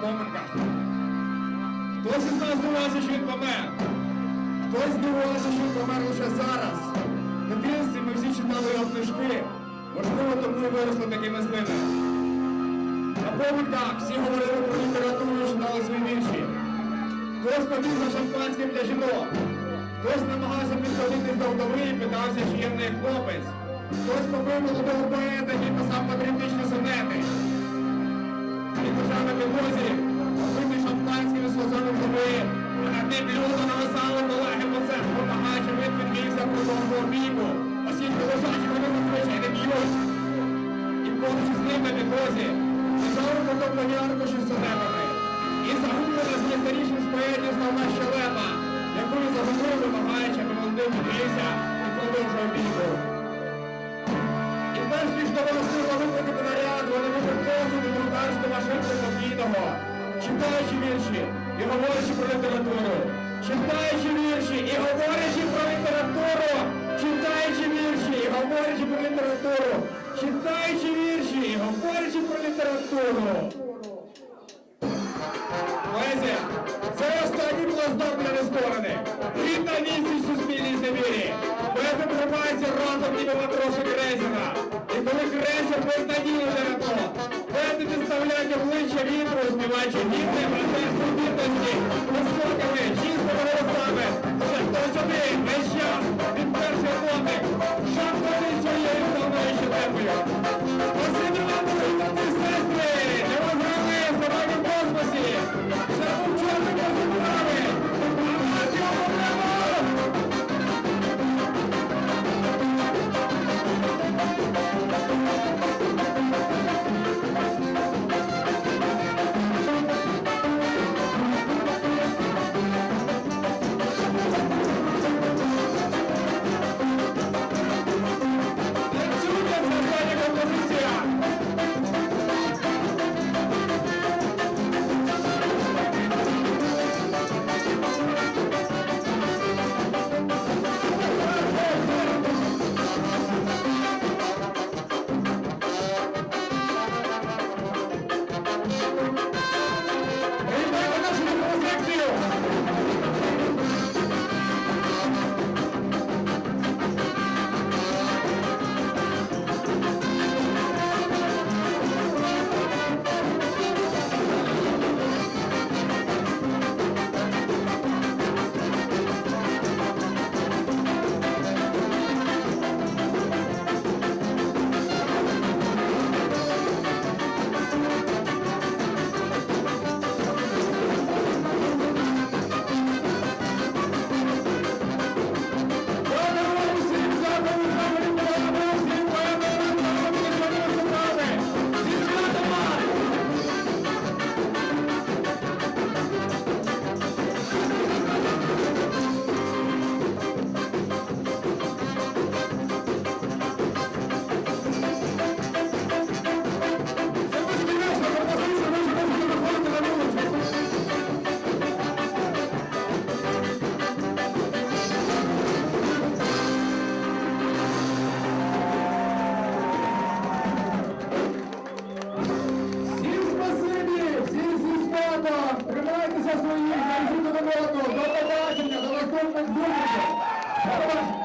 поминках. Хтось із нас здивувався, що він помер. Хтось здивувався, що він помер лише зараз. В дитинстві ми всі читали його книжки. Можливо, тому і виросли такими злими. На поминках всі говорили про літературу читали свої вірші. Хтось побіг за шампанським для жінок. Хтось намагався підходити до вдови і питався, чи є в неї хлопець. Хтось побив молодого поета, який писав патріотичні сонети. І лежав на підлозі, побитий шампанським і сльозами вдови, а над ним люто нависали колеги по цеху, вимагаючи він підвівся про довгу опіку, оскільки лежачі вони зазвичай не б'ють. І поруч з ним на підлозі лежав потоплені аркуші з сонетами. І загублена з найстарішим з поетів славна щелепа, загубив, вимагаючи, аби молодий підвівся говорячи про літературу. Поезія. Це останній плацдарм для нескорених. Гідна місці суспільній землі. Поети тримаються разом ніби матроси Крезіна. І коли Крезін на то, поети підставляють обличчя вітру, співаючи гідне ভগবান